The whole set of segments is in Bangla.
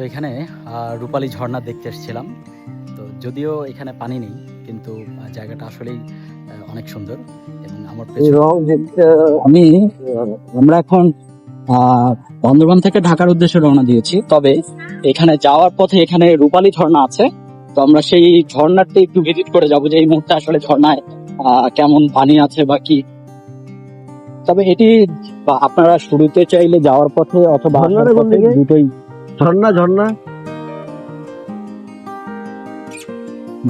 তো এখানে রূপালী ঝর্ণা দেখতে এসেছিলাম। তো যদিও এখানে পানি নেই কিন্তু জায়গাটা আসলেই অনেক সুন্দর এবং আমার আমি আমরা এখন বন্দরবান থেকে ঢাকার উদ্দেশ্যে রওনা দিয়েছি। তবে এখানে যাওয়ার পথে এখানে রূপালী ঝর্ণা আছে। তো আমরা সেই ঝর্ণাটি একটু ভিজিট করে যাব যে এই মুহূর্তে আসলে ঝর্ণায় আহ, কেমন পানি আছে বা কি। তবে এটি আপনারা শুরুতে চাইলে যাওয়ার পথে অথবা? দুটোই ঝর্ণা ঝর্ণা।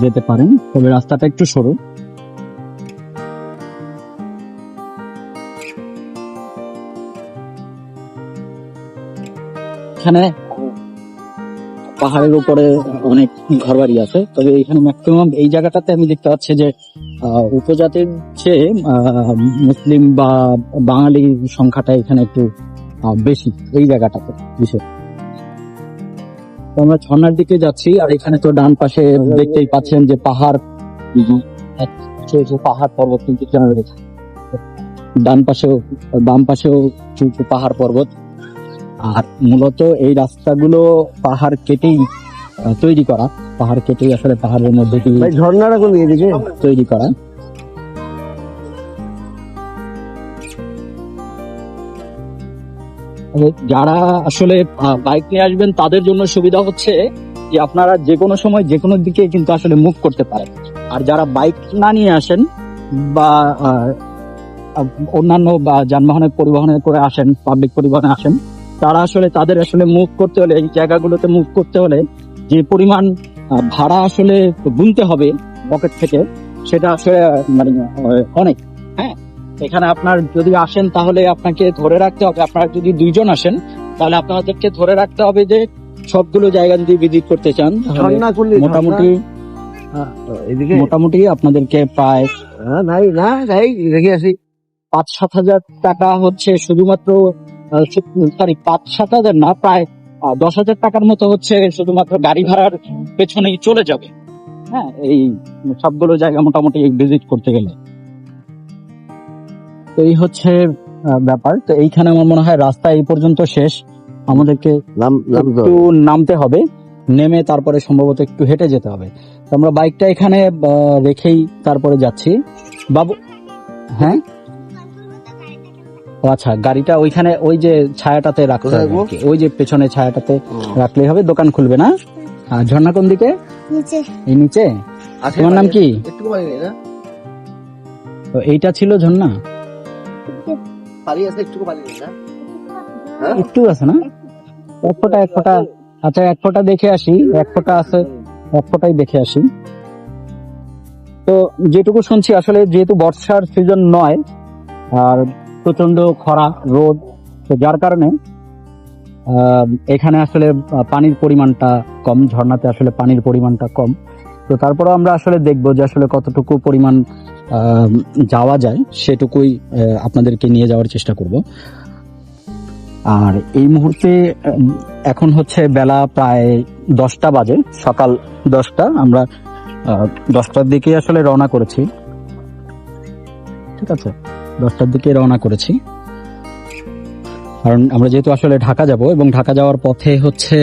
যেতে পারেন, তবে রাস্তাটা একটু সরু। এখানে পাহাড়ের উপরে অনেক ঘরবাড়ি আছে, তবে এখানে ম্যাক্সিমাম এই জায়গাটাতে আমি দেখতে পাচ্ছি যে উপজাতির চেয়ে মুসলিম বা বাঙালি সংখ্যাটা এখানে একটু বেশি, এই জায়গাটাতে বিশেষ। আমরা ঝর্ণার দিকে যাচ্ছি আর এখানে তো ডান পাশে দেখতেই পাচ্ছেন যে পাহাড়। পাহাড় পর্বত কিন্তু রয়েছে। ডান পাশেও বাম পাশেও উঁচু পাহাড় পর্বত। আর মূলত এই রাস্তাগুলো পাহাড় কেটেই তৈরি করা। পাহাড় কেটেই আসলে পাহাড়ের মধ্যে ঝর্ণাটা কোন দিকে? তৈরি করা। যারা আসলে বাইক নিয়ে আসবেন, তাদের জন্য সুবিধা হচ্ছে যে আপনারা যে কোনো সময় যে কোনো দিকে কিন্তু আসলে মুভ করতে পারেন। আর যারা বাইক না নিয়ে আসেন বা অন্যান্য বা যানবাহনের পরিবহনে করে আসেন পাবলিক পরিবহনে আসেন, তারা আসলে তাদের আসলে মুভ করতে হলে, এই জায়গাগুলোতে মুভ করতে হলে যে পরিমাণ ভাড়া আসলে গুনতে হবে পকেট থেকে, সেটা আসলে মানে অনেক। হ্যাঁ? এখানে আপনার যদি আসেন তাহলে আপনাকে ধরে রাখতে হবে। আপনারা যদি দুইজন আসেন তাহলে আপনাদেরকে ধরে রাখতে হবে যে সবগুলো জায়গা যদি ভিজিট করতে চান কোন দিকে মোটামুটি মোটামুটি আপনাদেরকে প্রায় হ্যাঁ, নাই না আসি। পাঁচ সাত হাজার টাকা হচ্ছে শুধুমাত্র সরি পাঁচ সাত হাজার না প্রায় দশ হাজার টাকার মতো হচ্ছে শুধুমাত্র গাড়ি ভাড়ার পেছনেই চলে যাবে। হ্যাঁ এই সবগুলো জায়গা মোটামুটি ভিজিট করতে গেলে। এই হচ্ছে ব্যাপার। তো এইখানে আমার মনে হয় রাস্তা এই পর্যন্ত শেষ। আমাদেরকে একটু নামতে হবে। নেমে তারপরে সম্ভবত একটু হেঁটে যেতে হবে। তো আমরা বাইকটা এখানে রেখেই তারপরে যাচ্ছি। বাবু হ্যাঁ? আচ্ছা গাড়িটা ওইখানে ওই যে ছায়াটাতে রাখতে হবে। ওই যে পেছনে ছায়াটাতে রাখলেই হবে দোকান খুলবে না? আর ঝর্ণা কোন দিকে? এই নিচে? তোমার নাম কি? একটু পানি নেই না? তো এইটা ছিল ঝর্ণা? পানি আছে একটু পানি না? হ্যাঁ? একটু আছে না? এক ফোঁটা এক ফোঁটা। আচ্ছা এক ফোঁটা দেখে আসি। এক ফোঁটা আছে এক ফোঁটাই দেখে আসি। তো যেটুকু শুনছি আসলে যেহেতু বর্ষার সিজন নয় আর প্রচণ্ড খরা রোদ তো যার কারণে আহ, এখানে আসলে পানির পরিমাণটা কম ঝর্ণাতে আসলে পানির পরিমাণটা কম। তো তারপরেও আমরা আসলে দেখব যে আসলে কতটুকু পরিমাণ আহ, যাওয়া যায় সেটুকুই আপনাদেরকে নিয়ে যাওয়ার চেষ্টা করব। আর এই মুহূর্তে এখন হচ্ছে বেলা প্রায় দশটা বাজে সকাল দশটা। আমরা দশটার দিকে আসলে রওনা করেছি। ঠিক আছে? দশটার দিকে রওনা করেছি। কারণ আমরা যেহেতু আসলে ঢাকা যাব এবং ঢাকা যাওয়ার পথে হচ্ছে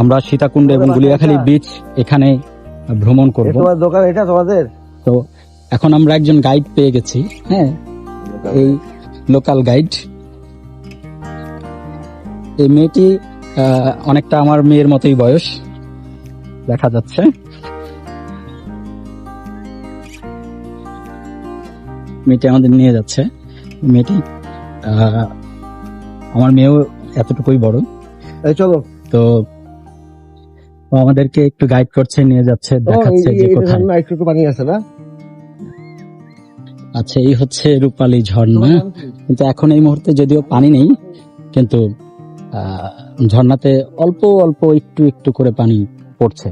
আমরা সীতাকুণ্ড এবং গুলিয়াখালী বিচ এখানে ভ্রমণ করব। তোমার দোকান এটা তোমাদের? তো এখন আমরা একজন গাইড পেয়ে গেছি হ্যাঁ? এই লোকাল গাইড এই মেয়েটি অনেকটা আমার মেয়ের মতোই বয়স দেখা যাচ্ছে। মেয়েটি আমাদের নিয়ে যাচ্ছে। মেয়েটি আমার মেয়েও এতটুকুই বড়। চলো। তো আমাদেরকে একটু গাইড করছে নিয়ে যাচ্ছে দেখাচ্ছে যে কোথায়। একটু একটু পানি আছে না? আচ্ছা এই হচ্ছে রূপালী ঝর্ণা। কিন্তু এখন এই মুহূর্তে যদিও পানি নেই কিন্তু ঝর্ণাতে অল্প অল্প একটু একটু করে পানি পড়ছে।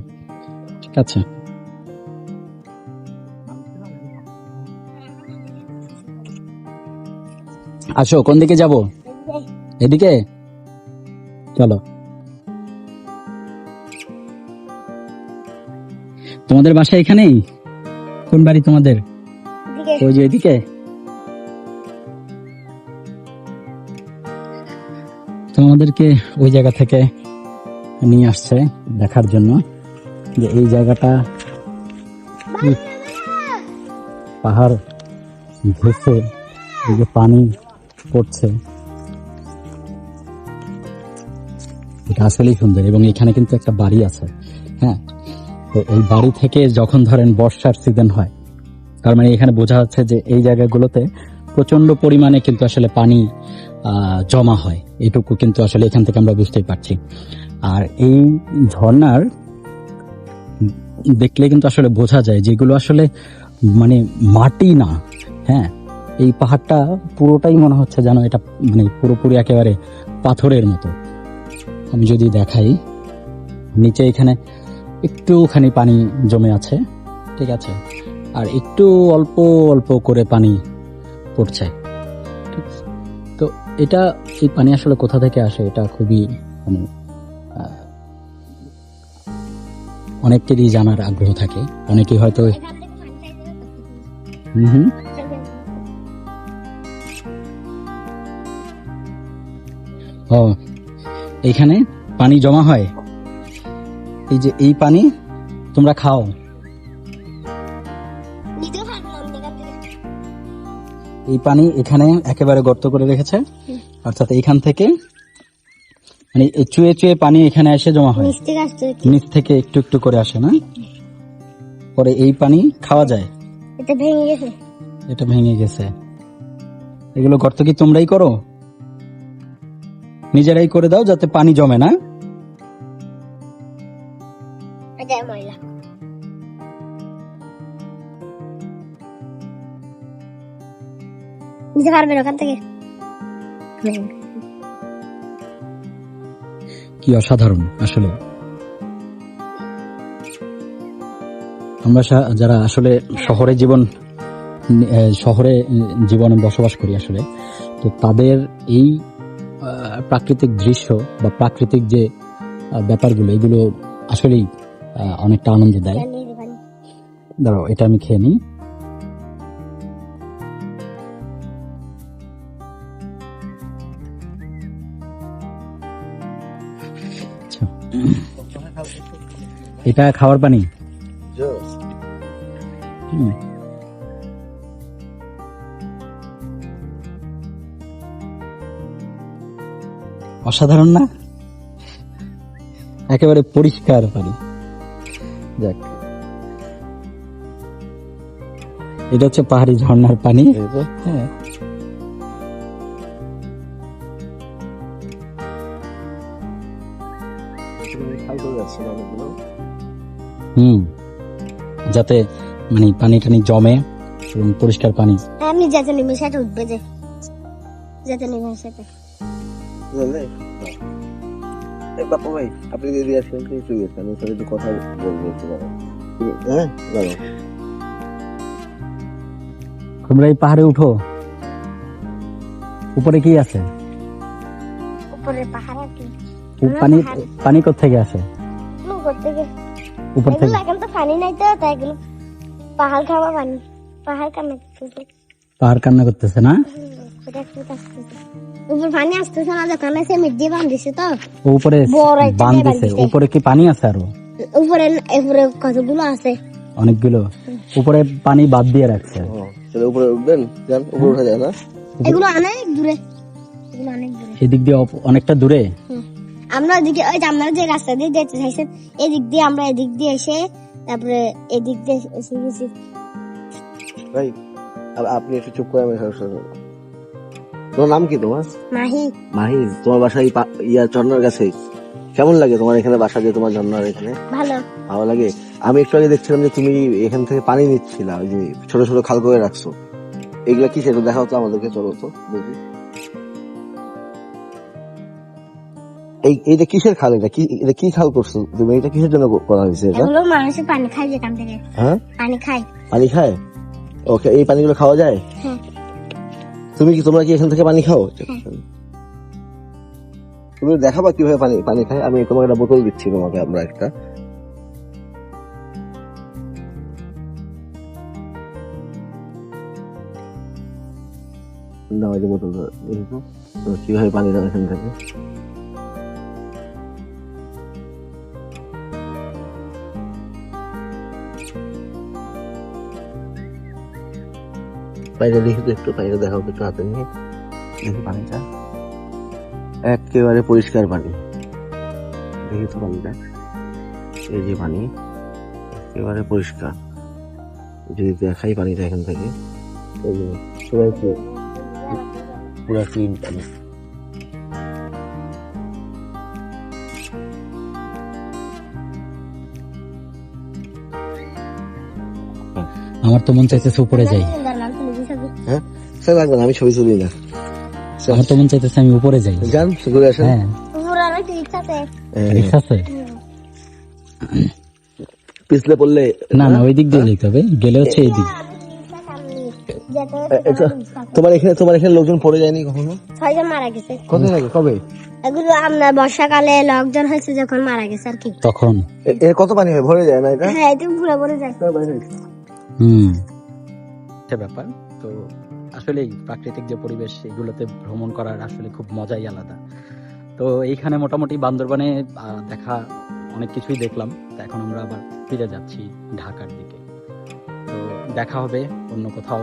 ঠিক আছে? আসো কোন দিকে যাব? এদিকে? চলো। তোমাদের বাসা এখানেই? কোন বাড়ি তোমাদের? ওই যে এদিকে। তো আমাদেরকে ওই জায়গা থেকে নিয়ে আসছে দেখার জন্য। যে এই জায়গাটা পাহাড় ঘেসে এই যে পানি পড়ছে। এটা আসলেই সুন্দর এবং এখানে কিন্তু একটা বাড়ি আছে হ্যাঁ? তো এই বাড়ি থেকে যখন ধরেন বর্ষার সিজন হয়, তার মানে এখানে বোঝা যাচ্ছে যে এই জায়গাগুলোতে প্রচণ্ড পরিমাণে কিন্তু আসলে পানি জমা হয়। এটুকু কিন্তু আসলে এখান থেকে আমরা বুঝতেই পারছি। আর এই ঝর্ণার দেখলে কিন্তু আসলে বোঝা যায় যেগুলো আসলে মানে মাটি না হ্যাঁ? এই পাহাড়টা পুরোটাই মনে হচ্ছে যেন এটা মানে পুরোপুরি একেবারে পাথরের মতো। আমি যদি দেখাই, নিচে এখানে একটুখানি পানি জমে আছে ঠিক আছে? আর একটু অল্প অল্প করে পানি পড়ছে তো এটা এই পানি আসলে কোথা থেকে আসে এটা খুবই মানে অনেকেরই জানার আগ্রহ থাকে। অনেকেই হয়তো হুম হুম। ও এইখানে পানি জমা হয়? এই যে এই পানি তোমরা খাও। এই পানি এখানে একেবারে গর্ত করে রেখেছে। অর্থাৎ এখান থেকে মানে এই চুয়ে চুয়ে পানি এখানে এসে জমা হয়। নিচ থেকে একটু একটু করে আসে না? পরে এই পানি খাওয়া যায়। এটা ভেঙে গেছে। এটা ভেঙে গেছে। এগুলো গর্ত কি তোমরাই করো? নিজেরাই করে দাও যাতে পানি জমে না? এটা ময়লা নিতে পারবেন ওখান থেকে কি অসাধারণ, আসলে। আমরা যারা আসলে শহরে জীবন শহরে জীবনে বসবাস করি আসলে, তো তাদের এই প্রাকৃতিক দৃশ্য বা প্রাকৃতিক যে ব্যাপারগুলো, এগুলো আসলেই অনেকটা আনন্দ দেয়। দাঁড়াও, এটা আমি খেয়ে নিই। আচ্ছা। এটা খাওয়ার পানি? অসাধারণ না? একেবারে পরিষ্কার পানি। যাক। এটা হচ্ছে পাহাড়ি ঝর্ণার পানি। হ্যাঁ? হুম। যাতে মানে পানি টানি জমে এবং পরিষ্কার পানি। আমি যেতে নেমে সেটা উঠবে যে। যেতে নেমে সেটা। বাপু ভাই আপনি যদি আসেন চলে গেছেন আমি সাথে কথা বলব একটু হ্যাঁ দাঁড়াও। তোমরা এই পাহাড়ে উঠো। উপরে কি আছে? উপরে পাহাড় পানি পানি থেকে আসে? উপর থেকে উপর থেকে? এখন তো পানি নাই তো তাই এগুলো পাহাড় খাওয়া পানি। পাহাড় কান্না করতেছে পাহাড় কান্না করতেছে না? উপর পানি আসতেছে না যখন এসে মিডিয়ে বান্ধিছে তো। উপরে দিছে কি পানি আছে আরও? উপরে উপরে কতগুলো আছে? অনেকগুলো। উপরে পানি বাদ দিয়ে রাখছে। উপরে উঠবেন? যান উপরে উঠা যায় না এগুলো অনেক দূরে। এগুলো অনেক দূরে। এদিক দিয়ে অনেকটা দূরে। আমরা ওইদিকে ওই যে আপনারা যে রাস্তা দিয়ে যেতে চাইছেন এদিক দিয়ে আমরা এদিক দিয়ে এসে তারপরে এদিক দিয়ে এসে গেছি। ভাই আপনি একটু চুপ করে আমি তোমার নাম কি তোমার? মাহি। মাহিজ তোমার বাসা ইয়া ঝর্ণার কাছে। কেমন লাগে তোমার এখানে বাসা যে তোমার ঝর্ণার এখানে? ভালো। ভালো লাগে? আমি একটু আগে দেখছিলাম যে তুমি এখান থেকে পানি নিচ্ছিলা ওই যে ছোট ছোট খাল করে রাখছো। এগুলা কি সেটা দেখাও তো আমাদেরকে চলো তো দেখি। এই এইটা কিসের খাল এটা? কি এটা কি খাল করছ তুমি? এটা কিসের জন্য করা হয়েছে এটা? এগুলো মানুষের পানি খায় যেখান থেকে। হ্যাঁ? পানি খায়। পানি খায়? ওকে এই পানিগুলো খাওয়া যায়? হ্যাঁ। তুমি কি তোমরা কি এখান থেকে পানি খাও? তুমি দেখাবা কীভাবে পানি পানি খায়? আমি তোমাকে একটা বোতল দিচ্ছি তোমাকে আমরা একটা। না ওই তো কীভাবে পানি দাও এখান থেকে? বাইরে দেখি তো একটু বাইরে দেখাও একটু হাতে নিয়ে। দেখি পানিটা একেবারে পরিষ্কার পানি। দেখি তো পানিটা। এই যে পানি একেবারে পরিষ্কার। যদি দেখাই পানিটা এখান থেকে পুরো ক্লিন পানি। আমার তো মন চাইতেছে উপরে যাই। স্যার লাগবে না আমি ছবি তুলি না। আমার তো মন চাইতেছে আমি উপরে যাই। যান ঘুরে আসেন। হ্যাঁ। আছে। পিছলে পড়লে না না ওই দিক দিয়ে যেতে হবে। গেলে হচ্ছে এই দিক। তোমার এখানে তোমার এখানে লোকজন পড়ে যায়নি কখনো? ছয়জন মারা গেছে। কত লাগে কবে? এগুলো আপনার বর্ষাকালে লকডাউন হয়েছে যখন মারা গেছে আর কি। তখন? এর কত পানি হয়? ভরে যায় না এটা? হ্যাঁ এটা পুরো পরে যায়। হুম। ব্যাপার তো আসলে প্রাকৃতিক যে পরিবেশ, এগুলোতে ভ্রমণ করার আসলে খুব মজাই আলাদা। তো এইখানে মোটামুটি বান্দরবানে দেখা অনেক কিছুই দেখলাম। তো এখন আমরা আবার ফিরে যাচ্ছি ঢাকার দিকে। তো দেখা হবে অন্য কোথাও।